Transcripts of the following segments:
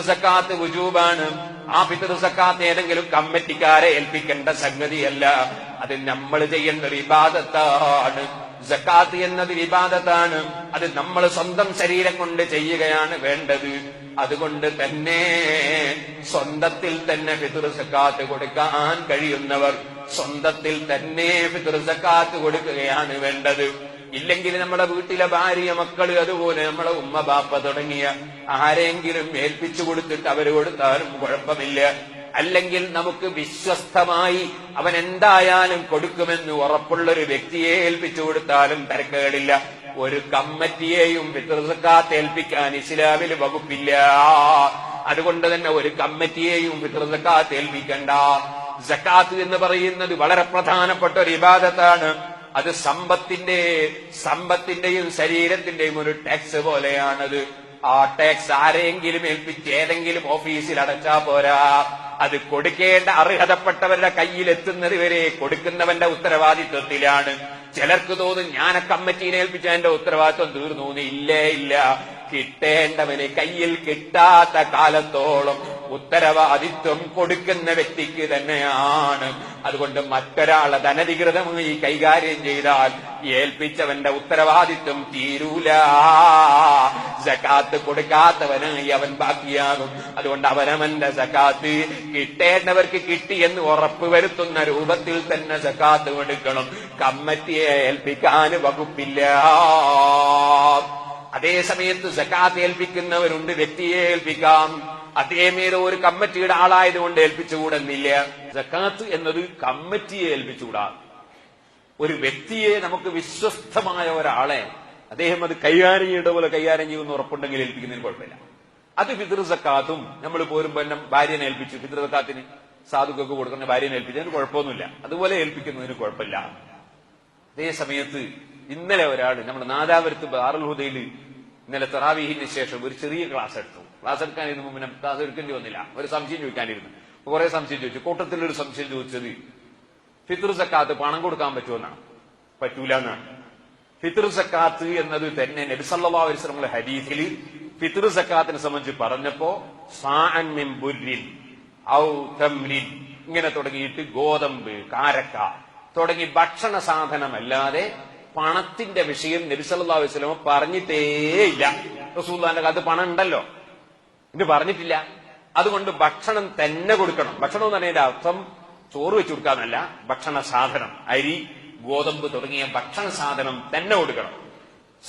സക്കാത്ത് വുജൂബാണ്. ആ സക്കാത്ത് ഏതെങ്കിലും കമ്മിറ്റിക്കാരെ ഏൽപ്പിക്കേണ്ട സംഗതിയല്ല. അത് നമ്മൾ ചെയ്യുന്ന ഒരു ഇബാദത്താണ് സക്കാത്ത് എന്നത് വിവാദത്താണ്. അത് നമ്മൾ സ്വന്തം ശരീരം കൊണ്ട് ചെയ്യുകയാണ് വേണ്ടത്. അതുകൊണ്ട് തന്നെ സ്വന്തത്തിൽ തന്നെ പിതൃസക്കാത്ത് സക്കാത്ത് കൊടുക്കാൻ കഴിയുന്നവർ സ്വന്തത്തിൽ തന്നെ പിതൃസക്കാത്ത് സക്കാത്ത് കൊടുക്കുകയാണ് വേണ്ടത്. ഇല്ലെങ്കിൽ നമ്മുടെ വീട്ടിലെ ഭാര്യ മക്കൾ അതുപോലെ നമ്മളെ ഉമ്മ ബാപ്പ തുടങ്ങിയ ആരെങ്കിലും ഏൽപ്പിച്ചു കൊടുത്തിട്ട് അവർ കൊടുത്താലും കുഴപ്പമില്ല. അല്ലെങ്കിൽ നമുക്ക് വിശ്വസ്തമായി അവൻ എന്തായാലും കൊടുക്കുമെന്ന് ഉറപ്പുള്ള ഒരു വ്യക്തിയെ ഏൽപ്പിച്ചു കൊടുത്താലും തിരക്കുകളില്ല ഒരു കമ്മിറ്റിയെയും പിതൃസക്കാത്ത് ഏൽപ്പിക്കാൻ ഇസ്ലാമിൽ വകുപ്പില്ല. അതുകൊണ്ട് തന്നെ ഒരു കമ്മിറ്റിയെയും പിതൃസക്കാത്ത് ഏൽപ്പിക്കണ്ട. ജക്കാത്ത് എന്ന് പറയുന്നത് വളരെ പ്രധാനപ്പെട്ട ഒരു ഇബാദത്താണ്. അത് സമ്പത്തിന്റെ സമ്പത്തിന്റെയും ശരീരത്തിന്റെയും ഒരു ടാക്സ് പോലെയാണത്. ആ ടാക്സ് ആരെങ്കിലും ഏൽപ്പിച്ച് ഏതെങ്കിലും ഓഫീസിൽ അടച്ചാ പോരാ. അത് കൊടുക്കേണ്ട അർഹതപ്പെട്ടവരുടെ കയ്യിൽ എത്തുന്നത് വരെ കൊടുക്കുന്നവന്റെ ഉത്തരവാദിത്വത്തിലാണ്. ചിലർക്ക് തോന്നും ഞാൻ കമ്മിറ്റീനെ ഏൽപ്പിച്ച എന്റെ ഉത്തരവാദിത്വം തീർന്നു. ഇല്ലേ ഇല്ല. കിട്ടേണ്ടവന് കയ്യിൽ കിട്ടാത്ത കാലത്തോളം ഉത്തരവാദിത്വം കൊടുക്കുന്ന വ്യക്തിക്ക് തന്നെയാണ്. അതുകൊണ്ട് മറ്റൊരാളെ ധനധികൃതമായി കൈകാര്യം ചെയ്താൽ ഏൽപ്പിച്ചവന്റെ ഉത്തരവാദിത്വം തീരൂല. സക്കാത്ത് കൊടുക്കാത്തവനായി അവൻ ബാക്കിയാകും. അതുകൊണ്ട് അവനവന്റെ സക്കാത്ത് കിട്ടേണ്ടവർക്ക് കിട്ടി എന്ന് ഉറപ്പ് വരുത്തുന്ന രൂപത്തിൽ തന്നെ സക്കാത്ത് കൊടുക്കണം കമ്മറ്റിയെ ഏൽപ്പിക്കാൻ വകുപ്പില്ല. അതേ സമയത്ത് സക്കാത്ത് ഏൽപ്പിക്കുന്നവരുണ്ട് വ്യക്തിയെ ഏൽപ്പിക്കാം. അദ്ദേഹം ഏതോ ഒരു കമ്മിറ്റിയുടെ ആളായതുകൊണ്ട് ഏൽപ്പിച്ചുകൂടുന്നില്ല. ജക്കാത്ത് എന്നത് കമ്മിറ്റിയെ ഏൽപ്പിച്ചുകൂടാ. ഒരു വ്യക്തിയെ നമുക്ക് വിശ്വസ്തമായ ഒരാളെ അദ്ദേഹം അത് കൈകാര്യം ചെയ്യേണ്ട പോലെ കൈകാര്യം ചെയ്യുമെന്ന് ഉറപ്പുണ്ടെങ്കിൽ ഏൽപ്പിക്കുന്നതിന് കുഴപ്പമില്ല. അത് ഫിത്ർ സക്കാത്തും നമ്മൾ പോരുമ്പോൾ ഭാര്യനെ ഏൽപ്പിച്ചു. ഫിത്ർ സക്കാത്തിന് സാധുക്കൾക്ക് കൊടുക്കുന്ന ഭാര്യനെ ഏൽപ്പിച്ചതിന് കുഴപ്പമൊന്നുമില്ല. അതുപോലെ ഏൽപ്പിക്കുന്നതിന് കുഴപ്പമില്ല. അതേ സമയത്ത് ഇന്നലെ ഒരാൾ നമ്മുടെ നാദാപുരത്ത് ബാറുൽ ഹുദയിൽ ഇന്നലെ തറാവീഹിന് ശേഷം ഒരു ചെറിയ ക്ലാസ് എടുത്തു. ക്ലാസ് എടുക്കാനിരുന്ന മുമ്പ് ക്ലാസ് എടുക്കേണ്ടി വന്നില്ല. ഒരു സംശയം ചോദിക്കാനിരുന്നു. അപ്പൊ കുറെ സംശയം ചോദിച്ചു. കൂട്ടത്തിൽ ഒരു സംശയം ചോദിച്ചത് ഫിത്ർ സക്കാത്ത് പണം കൊടുക്കാൻ പറ്റുമെന്നാണ്. പറ്റൂല എന്നാണ് ഫിത്ർ സക്കാത്ത് എന്നത് തന്നെ നബിസല്ലാ അലിസ്ലമുള്ള ഹരീഫിൽ ഫിത്ർ സക്കാത്തിനെ സംബന്ധിച്ച് പറഞ്ഞപ്പോ ഇങ്ങനെ തുടങ്ങിയിട്ട് ഗോതമ്പ് കാരക്ക തുടങ്ങി ഭക്ഷണ സാധനമല്ലാതെ പണത്തിന്റെ വിഷയം നബിസല്ലാ വസ്ലമ പറഞ്ഞിട്ടേയില്ല. റസൂല്ലാന്റെ കാലത്ത് പണം ഉണ്ടല്ലോ ഇത് പറഞ്ഞിട്ടില്ല. അതുകൊണ്ട് ഭക്ഷണം തന്നെ കൊടുക്കണം. ഭക്ഷണം എന്ന് പറഞ്ഞതിന്റെ അർത്ഥം ചോറ് വെച്ചു കൊടുക്കാന്നല്ല ഭക്ഷണ സാധനം. അരി ഗോതമ്പ് തുടങ്ങിയ ഭക്ഷണ സാധനം തന്നെ കൊടുക്കണം.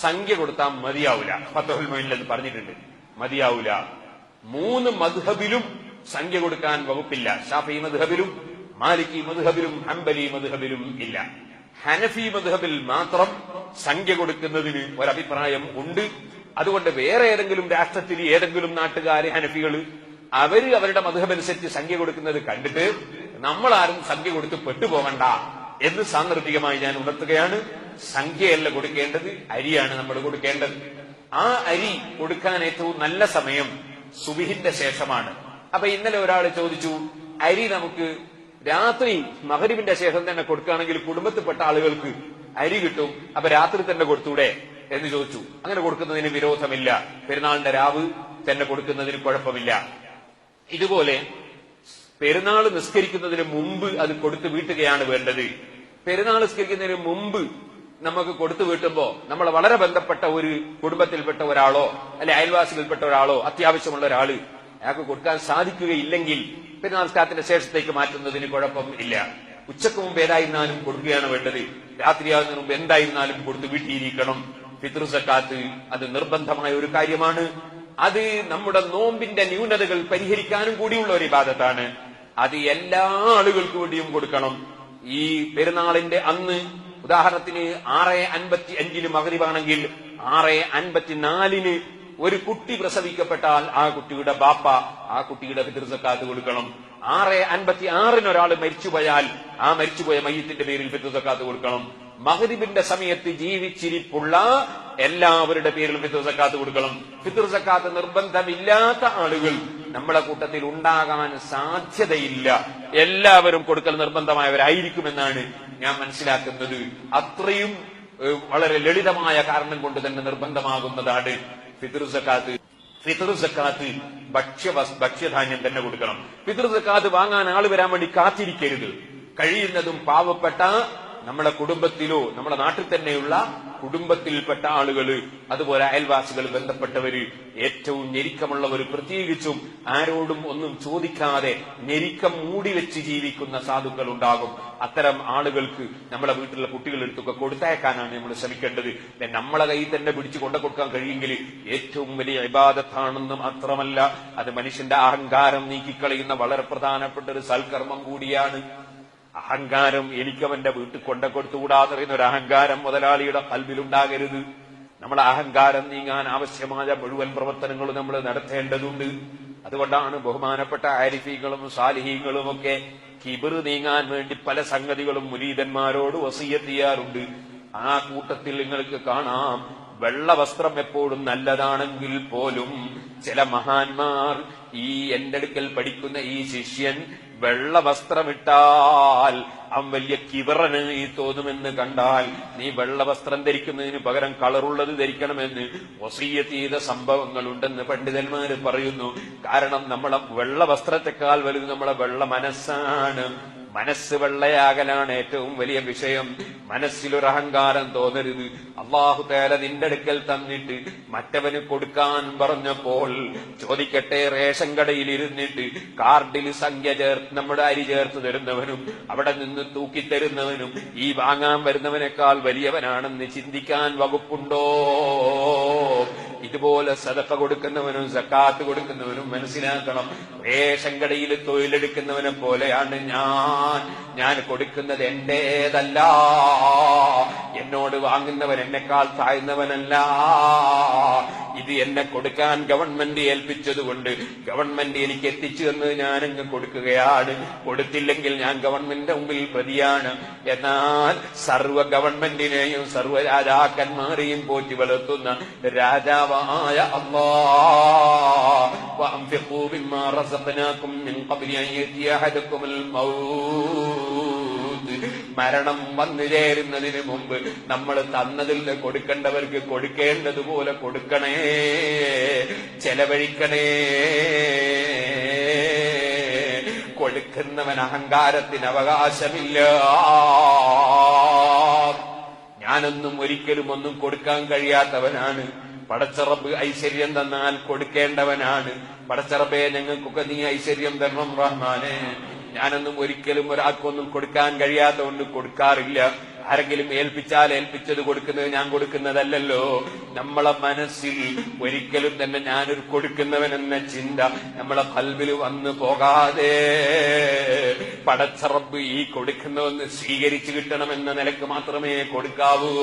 സംഖ്യ കൊടുത്താൽ മതിയാവൂല. പത്തോൽ എന്ന് പറഞ്ഞിട്ടുണ്ട്. മതിയാവൂല. മൂന്ന് മധുഹബിലും സംഖ്യ കൊടുക്കാൻ വകുപ്പില്ല. ഷാഫി മധുഹബിലും മാലിക്കി മധുഹബിലും ഹംബലി മധുഹബിലും ഇല്ല. ഹനഫി മധുഹബിൽ മാത്രം സംഖ്യ കൊടുക്കുന്നതിന് ഒരഭിപ്രായം ഉണ്ട്. അതുകൊണ്ട് വേറെ ഏതെങ്കിലും രാഷ്ട്രത്തിൽ ഏതെങ്കിലും നാട്ടുകാരെ ഹനഫികൾ അവർ അവരുടെ മധുഹമനുസരിച്ച് സംഖ്യ കൊടുക്കുന്നത് കണ്ടിട്ട് നമ്മളാരും സംഖ്യ കൊടുത്ത് പെട്ടുപോകണ്ട എന്ന് സാന്ദർഭികമായി ഞാൻ ഉണർത്തുകയാണ്. സംഖ്യയല്ല കൊടുക്കേണ്ടത് അരിയാണ് നമ്മൾ കൊടുക്കേണ്ടത്. ആ അരി കൊടുക്കാൻ ഏറ്റവും നല്ല സമയം സുബിഹിന്റെ ശേഷമാണ്. അപ്പൊ ഇന്നലെ ഒരാൾ ചോദിച്ചു അരി നമുക്ക് രാത്രി മഹരിവിന്റെ ശേഷം തന്നെ കൊടുക്കുകയാണെങ്കിൽ കുടുംബത്തിൽപ്പെട്ട ആളുകൾക്ക് അരി കിട്ടും അപ്പൊ രാത്രി തന്നെ കൊടുത്തൂടെ? എന്ന് ചോദിച്ചു. അങ്ങനെ കൊടുക്കുന്നതിന് വിരോധമില്ല. പെരുന്നാളിന്റെ രാവ് തന്നെ കൊടുക്കുന്നതിന് കുഴപ്പമില്ല. ഇതുപോലെ പെരുന്നാൾ നിസ്കരിക്കുന്നതിന് മുമ്പ് അത് കൊടുത്തു വീട്ടുകയാണ് വേണ്ടത്. പെരുന്നാൾ നിസ്കരിക്കുന്നതിന് മുമ്പ് നമുക്ക് കൊടുത്തു വീട്ടുമ്പോ നമ്മൾ വളരെ ബന്ധപ്പെട്ട ഒരു കുടുംബത്തിൽപ്പെട്ട ഒരാളോ അല്ലെ അയൽവാസികളിൽപ്പെട്ട ഒരാളോ അത്യാവശ്യമുള്ള ഒരാൾ അയാൾക്ക് കൊടുക്കാൻ സാധിക്കുകയില്ലെങ്കിൽ പെരുന്നാൾ നിസ്കാരത്തിന്റെ ശേഷത്തേക്ക് മാറ്റുന്നതിന് കുഴപ്പം ഇല്ല. ഉച്ചയ്ക്ക് മുമ്പ് ഏതായിരുന്നാലും കൊടുക്കുകയാണ് വേണ്ടത്. രാത്രിയാകുന്നതിന് മുമ്പ് എന്തായിരുന്നാലും കൊടുത്തു വീട്ടിയിരിക്കണം സക്കാത്ത് അത് നിർബന്ധമായ ഒരു കാര്യമാണ്. അത് നമ്മുടെ നോമ്പിന്റെ ന്യൂനതകൾ പരിഹരിക്കാനും കൂടിയുള്ള ഒരു ഇബാദത്താണ്. അത് എല്ലാ ആളുകൾക്കു വേണ്ടിയും കൊടുക്കണം. ഈ പെരുന്നാളിന്റെ അന്ന് ഉദാഹരണത്തിന് ആറ് അൻപത്തി അഞ്ചിന് മകരിവാണെങ്കിൽ ആറ് അൻപത്തിനാലിന് ഒരു കുട്ടി പ്രസവിക്കപ്പെട്ടാൽ ആ കുട്ടിയുടെ ബാപ്പ ആ കുട്ടിയുടെ പിതൃസക്കാത്ത് കൊടുക്കണം. ആറ് അൻപത്തി ആറിന് ഒരാൾ മരിച്ചുപോയാൽ ആ മരിച്ചുപോയ മയ്യത്തിന്റെ പേരിൽ പിതൃസക്കാത്ത് കൊടുക്കണം. മഹരിബിന്റെ സമയത്ത് ജീവിച്ചിരിപ്പുള്ള എല്ലാവരുടെ പേരിലും ഫിത്തർ സക്കാത്ത് കൊടുക്കണം. ഫിത്തർ സക്കാത്ത് നിർബന്ധമില്ലാത്ത ആളുകൾ നമ്മളെ കൂട്ടത്തിൽ ഉണ്ടാകാൻ സാധ്യതയില്ല. എല്ലാവരും കൊടുക്കൽ നിർബന്ധമായവരായിരിക്കുമെന്നാണ് ഞാൻ മനസ്സിലാക്കുന്നത്. അത്രയും വളരെ ലളിതമായ കാരണം കൊണ്ട് തന്നെ നിർബന്ധമാകുന്നതാണ് ഫിത്തർ സക്കാത്ത്. ഫിത്ർ സക്കാത്ത് ഭക്ഷ്യ ഭക്ഷ്യധാന്യം തന്നെ കൊടുക്കണം. ഫിത്ർ സക്കാത്ത് വാങ്ങാൻ ആൾ വരാൻ വേണ്ടി കാത്തിരിക്കരുത്. കഴിയുന്നതും പാവപ്പെട്ട നമ്മുടെ കുടുംബത്തിലോ നമ്മുടെ നാട്ടിൽ തന്നെയുള്ള കുടുംബത്തിൽപ്പെട്ട ആളുകൾ അതുപോലെ അയൽവാസികൾ ബന്ധപ്പെട്ടവര് ഏറ്റവും ഞെരുക്കമുള്ളവർ പ്രത്യേകിച്ചും ആരോടും ഒന്നും ചോദിക്കാതെ ഞെരുക്കം മൂടി വെച്ച് ജീവിക്കുന്ന സാധുക്കൾ ഉണ്ടാകും. അത്തരം ആളുകൾക്ക് നമ്മളെ വീട്ടിലുള്ള കുട്ടികളെടുത്തൊക്കെ കൊടുത്തയക്കാനാണ് നമ്മൾ ശ്രമിക്കേണ്ടത്. നമ്മളെ കയ്യിൽ തന്നെ പിടിച്ചു കൊണ്ടു കൊടുക്കാൻ കഴിയുമെങ്കിൽ ഏറ്റവും വലിയ ഇബാദത്താണെന്ന് മാത്രമല്ല അത് മനുഷ്യന്റെ അഹങ്കാരം നീക്കിക്കളയുന്ന വളരെ പ്രധാനപ്പെട്ട ഒരു സൽക്കർമ്മം കൂടിയാണ്. അഹങ്കാരം എനിക്കവന്റെ വീട്ടിൽ കൊണ്ട കൊടുത്തുകൂടാതെ പറയുന്ന ഒരു അഹങ്കാരം മുതലാളിയുടെ കൽവിലുണ്ടാകരുത്. നമ്മുടെ അഹങ്കാരം നീങ്ങാൻ ആവശ്യമായ മുഴുവൻ പ്രവർത്തനങ്ങളും നമ്മൾ നടത്തേണ്ടതുണ്ട്. അതുകൊണ്ടാണ് ബഹുമാനപ്പെട്ട ആരിഫീകളും സാലിഹീങ്ങളും ഒക്കെ കിബിർ നീങ്ങാൻ വേണ്ടി പല സംഗതികളും മുരീതന്മാരോട് വസീയത്തിയാറുണ്ട് ആ കൂട്ടത്തിൽ നിങ്ങൾക്ക് കാണാം വെള്ള വസ്ത്രം എപ്പോഴും നല്ലതാണെങ്കിൽ പോലും ചില മഹാന്മാർ ഈ എന്റെ അടുക്കൽ പഠിക്കുന്ന ഈ ശിഷ്യൻ വെള്ള വസ്ത്രമിട്ടാൽ അവൻ വലിയ കിവറന് നീ തോന്നുമെന്ന് കണ്ടാൽ നീ വെള്ള വസ്ത്രം ധരിക്കുന്നതിന് പകരം കളറുള്ളത് ധരിക്കണമെന്ന് വസീയത്ത് ചെയ്ത സംഭവങ്ങളുണ്ടെന്ന് പണ്ഡിതന്മാര് പറയുന്നു. കാരണം നമ്മളെ വെള്ള വസ്ത്രത്തെക്കാൾ വലുത് നമ്മളെ വെള്ള മനസ്സാണ് മനസ്സ് വെള്ളയാകലാണ് ഏറ്റവും വലിയ വിഷയം. മനസ്സിലൊരു അഹങ്കാരം തോന്നരുത്. അള്ളാഹു തേല നിന്റെ അടുക്കൽ തന്നിട്ട് മറ്റവന് കൊടുക്കാൻ പറഞ്ഞപ്പോൾ ചോദിക്കട്ടെ റേഷൻ കടയിൽ ഇരുന്നിട്ട് കാർഡിൽ സംഖ്യ ചേർത്ത് നമ്മുടെ അരി ചേർത്ത് തരുന്നവനും അവിടെ നിന്ന് തൂക്കിത്തരുന്നവനും ഈ വാങ്ങാൻ വരുന്നവനേക്കാൾ വലിയവനാണെന്ന് ചിന്തിക്കാൻ വകുപ്പുണ്ടോ? ഇതുപോലെ സദക്ക കൊടുക്കുന്നവനും സക്കാത്ത് കൊടുക്കുന്നവനും മനസ്സിലാക്കണം. റേഷൻ കടയിൽ തൊഴിലെടുക്കുന്നവനെ പോലെയാണ് ഞാൻ. ഞാൻ കൊടുക്കുന്നത് എന്റേതല്ല. എന്നോട് വാങ്ങുന്നവൻ എന്നെക്കാൾ താഴ്ന്നവനല്ല ഇത് എന്നെ കൊടുക്കാൻ ഗവൺമെന്റ് ഏൽപ്പിച്ചതുകൊണ്ട് ഗവൺമെന്റ് എനിക്ക് എത്തിച്ചു തന്നത് ഞാനങ്ങ് കൊടുക്കുകയാണ് കൊടുത്തില്ലെങ്കിൽ ഞാൻ ഗവൺമെന്റിന്റെ മുമ്പിൽ പ്രതിയാണ് എന്നാൽ സർവ ഗവൺമെന്റിനെയും സർവ്വ രാജാക്കന്മാരെയും പോറ്റി വളർത്തുന്ന രാജാവായ അള്ളാ وأنفقوا مما رزقناكم من قبل أن يأتي أحدكم الموت മരണം വന്നു ചേരുന്നതിന് മുമ്പ് നമ്മൾ തന്നതിൽ കൊടുക്കേണ്ടവർക്ക് കൊടുക്കേണ്ടതുപോലെ കൊടുക്കണേ ചെലവഴിക്കണേ. കൊടുക്കുന്നവൻ അഹങ്കാരത്തിന് അവകാശമില്ല. ഞാനൊന്നും ഒരിക്കലും ഒന്നും കൊടുക്കാൻ കഴിയാത്തവനാണ്. പടച്ചറബ് ഐശ്വര്യം തന്നാൽ കൊടുക്കേണ്ടവനാണ്. പടച്ചറബെ ഞങ്ങൾക്കൊക്കെ നീ ഐശ്വര്യം തരണം റഹ്മാനെ. ഞാനൊന്നും ഒരിക്കലും ഒരാൾക്കൊന്നും കൊടുക്കാൻ കഴിയാത്തതുകൊണ്ട് കൊടുക്കാറില്ല. ആരെങ്കിലും ഏൽപ്പിച്ചാൽ ഏൽപ്പിച്ചത് കൊടുക്കുന്നത് ഞാൻ കൊടുക്കുന്നതല്ലല്ലോ. നമ്മളെ മനസ്സിൽ ഒരിക്കലും തന്നെ ഞാനൊരു കൊടുക്കുന്നവൻ എന്ന ചിന്ത നമ്മളെ കൽവിൽ വന്നു പോകാതെ പടച്ചറബ് ഈ കൊടുക്കുന്നതെന്ന് സ്വീകരിച്ചു കിട്ടണമെന്ന നിലയ്ക്ക് മാത്രമേ കൊടുക്കാവൂ.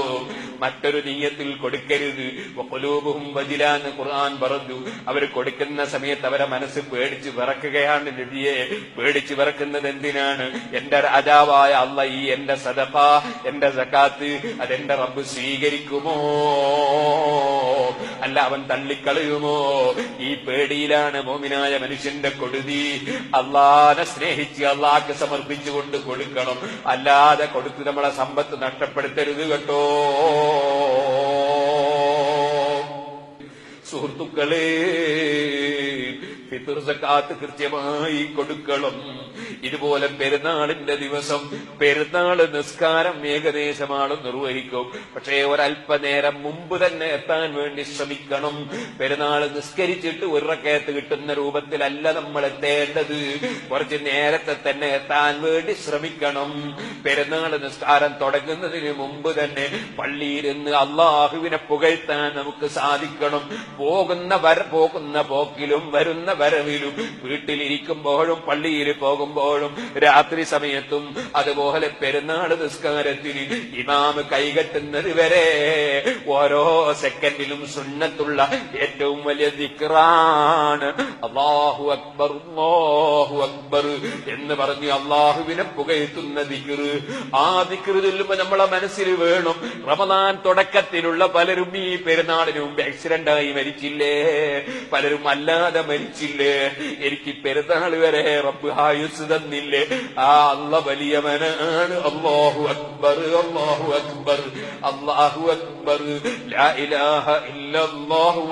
മറ്റൊരു നീയത്തിൽ കൊടുക്കരുത്. കൊലൂബും വജിലാന്ന് ഖുർആൻ പറഞ്ഞു. അവർ കൊടുക്കുന്ന സമയത്ത് അവരെ മനസ്സ് പേടിച്ച് വിറക്കുകയാണ് നബിയെ. പേടിച്ച് വിറക്കുന്നത് എന്തിനാണ്? എന്റെ രാജാവായ അല്ല ഈ എന്റെ സദഫ എന്റെ സക്കാത്ത് അതെന്റെ റബ്ബ് സ്വീകരിക്കുമോ? അല്ല അവൻ തള്ളിക്കളയുമോ? ഈ പേടിയിലാണ് മോമിനായ മനുഷ്യന്റെ കൊടുതി അള്ളാനെ സ്നേഹിച്ച് അള്ളാക്ക് സമർപ്പിച്ചുകൊണ്ട് കൊടുക്കണം. അല്ലാതെ കൊടുത്ത് നമ്മളെ സമ്പത്ത് നഷ്ടപ്പെടുത്തരുത് കേട്ടോ. സുഹൃത്തുക്കളെ ഫിത്തുർ സക്കാത്ത് കൃത്യമായി കൊടുക്കണം. ഇതുപോലെ പെരുന്നാളിന്റെ ദിവസം പെരുന്നാൾ നിസ്കാരം ഏകദേശമാണ് നിർവഹിക്കും. പക്ഷേ ഒരല്പനേരം മുമ്പ് തന്നെ എത്താൻ വേണ്ടി ശ്രമിക്കണം. പെരുന്നാൾ നിസ്കരിച്ചിട്ട് ഒരു കിട്ടുന്ന രൂപത്തിലല്ല നമ്മൾ എത്തേണ്ടത്. കുറച്ച് നേരത്തെ തന്നെ എത്താൻ വേണ്ടി ശ്രമിക്കണം. പെരുന്നാൾ നിസ്കാരം തുടങ്ങുന്നതിന് മുമ്പ് തന്നെ പള്ളിയിരുന്ന് അള്ളാഹുവിനെ പുകഴ്ത്താൻ നമുക്ക് സാധിക്കണം. പോകുന്ന വര പോകുന്ന പോക്കിലും വരുന്ന വരവിലും വീട്ടിലിരിക്കുമ്പോഴും പള്ളിയിൽ പോകുമ്പോഴും രാത്രി സമയത്തും അതുപോലെ പെരുന്നാൾ നിസ്കാരത്തിന് ഇമാമ് കൈകെട്ടുന്നത് വരെ ഓരോ സെക്കൻഡിലും സുന്നത്തുള്ള ഏറ്റവും വലിയ ദിക്റാണ്. അള്ളാഹു അക്ബർ അള്ളാഹു അക്ബർ എന്ന് പറഞ്ഞ് അള്ളാഹുവിനെ പുകയത്തുന്ന ദിക്റ് ആ ദിക്റ് ചൊല്ലുമ്പോ നമ്മളെ മനസ്സിൽ വേണം റമദാൻ തുടക്കത്തിലുള്ള പലരും ഈ പെരുന്നാളിന് മുമ്പ് ആക്സിഡന്റായി മരിച്ചില്ലേ? പലരും അല്ലാതെ മരിച്ചില്ലേ? എനിക്ക് പെരുന്നാൾ വരെ റബ്ബ് തന്നു. തന്നില്ലേ? ആ അല്ല വലിയവനാണ് അള്ളാഹു അക്ബർ അള്ളാഹു അക്ബർ അള്ളാഹു അക്ബർ.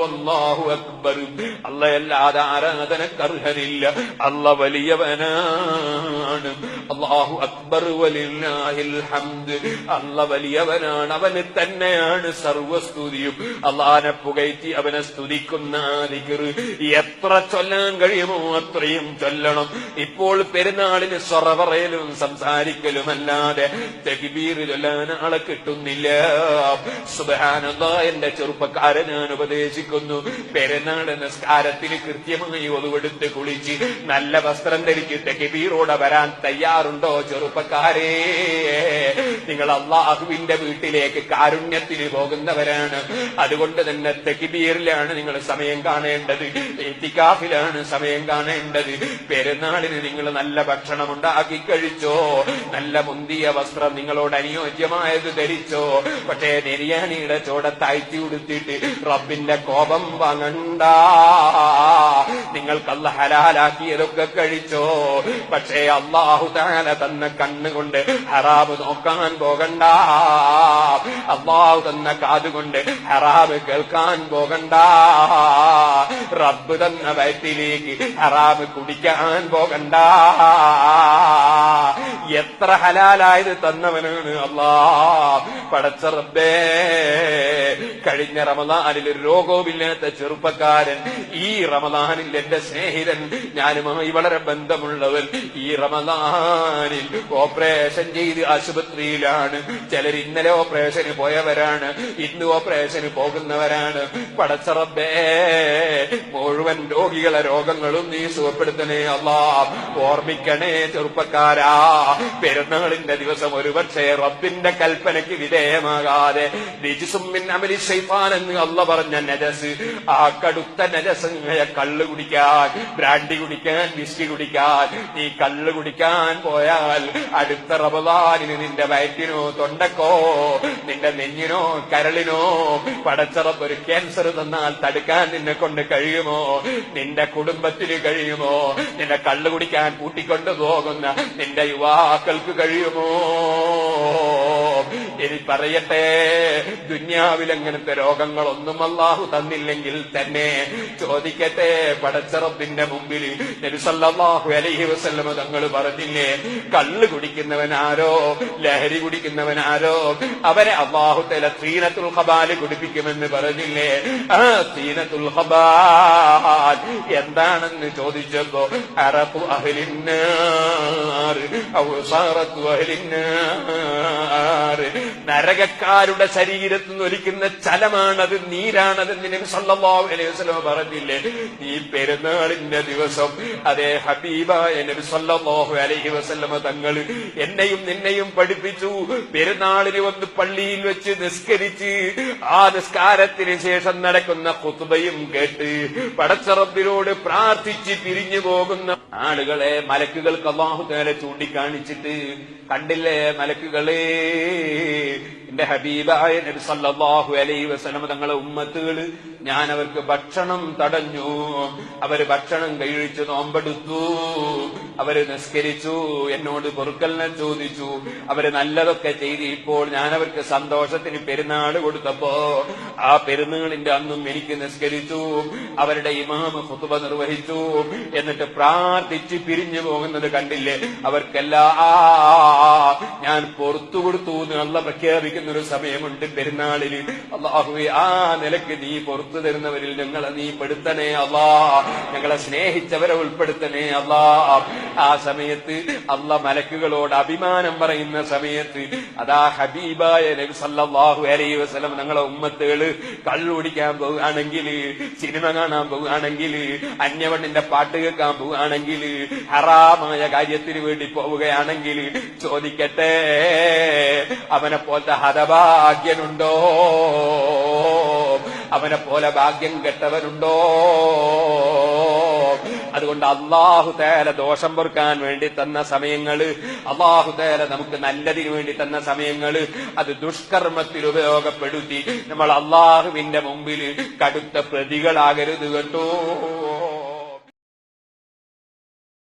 അള്ളാഹു അക്ബർ. അല്ലയല്ലാതെ ആരാധനക്കർഹനില്ല അല്ല വലിയവനാണ്. അള്ളാഹു അക്ബർ വലില്ലാഹിൽ ഹംദ്. അല്ല വലിയവനാണ് അവന് തന്നെയാണ് സർവസ്തുതിയും. അള്ളാനെ പുകയ്ത്തി അവനെ സ്തുതിക്കുന്ന എത്ര ചൊല്ലാൻ കഴിയുമോ അത്രയും ചൊല്ലണം. ഇപ്പോൾ പെരുന്നാളിന് സ്വറ പറയലും സംസാരിക്കലുമല്ലാതെ ചൊല്ലാൻ ആളെ കിട്ടുന്നില്ല. സുബഹാനന്ദ എന്റെ ചെറുപ്പക്കാരെ ഞാൻ ഉപദേശിക്കുന്നു. പെരുന്നാൾ നിസ്കാരത്തിന് കൃത്യമായി ഒതുവെടുത്ത് കുളിച്ച് നല്ല വസ്ത്രം ധരിച്ച് തെകിബീറോടെ വരാൻ തയ്യാറുണ്ടോ ചെറുപ്പക്കാരെ? നിങ്ങൾ അള്ളാഹുവിന്റെ വീട്ടിലേക്ക് കാരുണ്യത്തിന് പോകുന്നവരാണ്. അതുകൊണ്ട് തന്നെ തെക്കിബീറിലാണ് നിങ്ങൾ സമയം കാണേണ്ടത്. എത്തിക്കാഫിലാണ് സമയം കാണേണ്ടത്. പെരുന്നാളിന് നിങ്ങൾ നല്ല ഭക്ഷണം ഉണ്ടാക്കി കഴിച്ചോ? നല്ല മുന്തിയ വസ്ത്രം നിങ്ങളോട് അനുയോജ്യമായത് ധരിച്ചോ? പക്ഷേ നെരിയാണിയുടെ ചോടത്താഴ്ത്തി ഉടുത്തിട്ട് റബ്ബിന്റെ കോപം വാങ്ങണ്ട. നിങ്ങൾക്കല്ല ഹലാലാക്കിയതൊക്കെ കഴിച്ചോ? പക്ഷേ അള്ളാഹു തന്നെ തന്ന കണ്ണുകൊണ്ട് ഹറാബ് നോക്കാൻ പോകണ്ട. അള്ളാഹു തന്ന കാതുകൊണ്ട് ഹറാബ് കേൾക്കാൻ പോകണ്ട. റബ്ബ് തന്ന വയറ്റിലേക്ക് ഹറാബ് കുടിക്കാൻ പോകണ്ട. എത്ര ഹലാലായത് തന്നവനാണ് അള്ളാ. പടച്ച റബ്ബേ കഴിഞ്ഞ റമദാനിൽ ഒരു രോഗവുമില്ലാത്ത ചെറുപ്പക്കാരൻ ഈ റമദാനിൽ എന്റെ സ്നേഹിതൻ ഞാനുമായി വളരെ ബന്ധമുള്ളവൻ ഈ റമദാനിൽ ഓപ്പറേഷൻ ചെയ്ത് ആശുപത്രിയിലാണ്. ചിലർ ഇന്നലെ ഓപ്പറേഷന് പോയവരാണ് ഇന്ന് ഓപ്പറേഷന് പോകുന്നവരാണ്. പടച്ച റബ്ബേ മുഴുവൻ രോഗികളെ രോഗങ്ങളും നീ സുഖപ്പെടുത്തണേ അല്ലാ ഓർമ്മിക്കണേ ചെറുപ്പക്കാരാ. പെരുന്നാളിന്റെ ദിവസം ഒരുപക്ഷെ റബ്ബിന്റെ കൽപ്പനയ്ക്ക് വിധേയമാകാതെ അമലി ഷൈഫാൻ എന്ന് അല്ല പറഞ്ഞ നജസ് ആ കടുത്ത നജസങ്ങളെ കള്ള് കുടിക്കാൻ ബ്രാൻഡി കുടിക്കാൻ വിസ്കി കുടിക്കാൻ നീ കള്ള് കുടിക്കാൻ പോയാൽ അടുത്ത റബദാനിന് നിന്റെ വയറ്റിനോ തൊണ്ടക്കോ നിന്റെ നെഞ്ഞിനോ കരളിനോ പടച്ചറപ്പ് ഒരു ക്യാൻസർ തന്നാൽ തടുക്കാൻ നിന്നെ കൊണ്ട് കഴിയുമോ? നിന്റെ കുടുംബത്തിന് കഴിയുമോ? നിന്നെ കള്ളു കുടിക്കാൻ കൂട്ടിക്കൊണ്ടു പോകുന്ന നിന്റെ യുവാക്കൾക്ക് കഴിയുമോ ഇനി പറയട്ടെ ദുന്യാവിൽ അങ്ങനത്തെ രോഗങ്ങളൊന്നും അള്ളാഹു തന്നില്ലെങ്കിൽ തന്നെ ചോദിക്കട്ടെ പടച്ചറബിന്റെ മുമ്പിൽ നബിസല്ലാഹു അലൈഹി വസല്ലമ തങ്ങൾ പറഞ്ഞില്ലേ കള്ള് കുടിക്കുന്നവനാരോ ലഹരി കുടിക്കുന്നവനാരോ അവരെ അള്ളാഹു തല സീനത്തുൽ ഹബാൽ കുടിപ്പിക്കുമെന്ന് പറഞ്ഞില്ലേ ആ തീനത്തുൽ ഹബാൽ എന്താണെന്ന് ചോദിച്ചപ്പോ അറബു അഹ്ലിന്നാർ ഔസാറത്തു അഹ്ലിന്നാർ നരകക്കാരുടെ ശരീരത്തിൽ നിന്ന് ഒലിക്കുന്ന ചലമാണത് നീരാണതെന്ന് നബി സല്ലല്ലാഹു അലൈഹി വസല്ലം പറഞ്ഞില്ലേ? ഈ പെരുന്നാളിന്റെ ദിവസം അതേ ഹബീബായ നബി സല്ലല്ലാഹു അലൈഹി വസല്ലം തങ്ങൾ എന്നെയും നിന്നെയും പഠിപ്പിച്ചു. പെരുന്നാളിന് വന്ന് പള്ളിയിൽ വെച്ച് നിസ്കരിച്ച് ആ നിസ്കാരത്തിന് ശേഷം നടക്കുന്ന കുത്തുബയും കേട്ട് പടച്ചറബിനോട് പ്രാർത്ഥിച്ച് പിരിഞ്ഞു പോകുന്ന ആളുകളെ മലക്കുകൾക്ക് അള്ളാഹു തേലെ ചൂണ്ടിക്കാണിച്ചിട്ട് കണ്ടില്ലേ മലക്കുകളെ? എന്റെ ഹബീബായ നബി സല്ലല്ലാഹു അലൈഹി വസല്ലം തങ്ങളെ ഉമ്മത്തുകൾ ഞാൻ അവർക്ക് ഭക്ഷണം തടഞ്ഞു. അവർ ഭക്ഷണം കഴിച്ചു നോമ്പെടുത്തു. അവർ നിസ്കരിച്ചു എന്നോട് പൊറുക്കലിനെ ചോദിച്ചു. അവർ നല്ലതൊക്കെ ചെയ്ത്. ഇപ്പോൾ ഞാൻ അവർക്ക് സന്തോഷത്തിന് പെരുന്നാൾ കൊടുത്തപ്പോ ആ പെരുന്നാളിന്റെ അന്നും എനിക്ക് നിസ്കരിച്ചു. അവരുടെ ഇമാമ് ഹുതുബ നിർവഹിച്ചു. എന്നിട്ട് പ്രാർത്ഥിച്ച് പിരിഞ്ഞു പോകുന്നത് കണ്ടില്ലേ? അവർക്കെല്ലാം ഞാൻ പുറത്തു കൊടുത്തു എന്ന് പ്രഖ്യാപിക്കുന്ന ഒരു സമയമുണ്ട് പെരുന്നാളിൽ അള്ളാഹുവെ ആ നിലയ്ക്ക് നീ പുറത്തു തരുന്നവരിൽ ഞങ്ങളെ നീ പെടുത്തണേ അള്ളാ ഞങ്ങളെ സ്നേഹിച്ചവരെ ഉൾപ്പെടുത്തണേ അള്ളാ ആ സമയത്ത് അല്ല മലക്കുകളോട് അഭിമാനം പറയുന്ന സമയത്ത് അതാ ഹബീബായ നബി സല്ലല്ലാഹു അലൈഹി വസല്ലം ഞങ്ങളെ ഉമ്മത്തുകൾ കള്ളു കുടിക്കാൻ പോവുകയാണെങ്കിൽ സിനിമ കാണാൻ പോവുകയാണെങ്കിൽ അന്യവണ്ണിന്റെ പാട്ട് കേൾക്കാൻ പോവുകയാണെങ്കിൽ ഹറാമായ കാര്യത്തിന് വേണ്ടി പോവുകയാണെങ്കിൽ ചോദിക്കട്ടെ അവനെ പോലത്തെ ഹതഭാഗ്യനുണ്ടോ? അവനെ പോലെ ഭാഗ്യം കെട്ടവരുണ്ടോ? അതുകൊണ്ട് അള്ളാഹു തേല ദോഷം പൊറുക്കാൻ വേണ്ടി തന്ന സമയങ്ങൾ അള്ളാഹു തേല നമുക്ക് നല്ലതിനു വേണ്ടി തന്ന സമയങ്ങൾ അത് ദുഷ്കർമ്മത്തിൽ ഉപയോഗപ്പെടുത്തി. നമ്മൾ അള്ളാഹുവിന്റെ മുമ്പിൽ കടുത്ത പ്രതികളാകരുത് കേട്ടോ.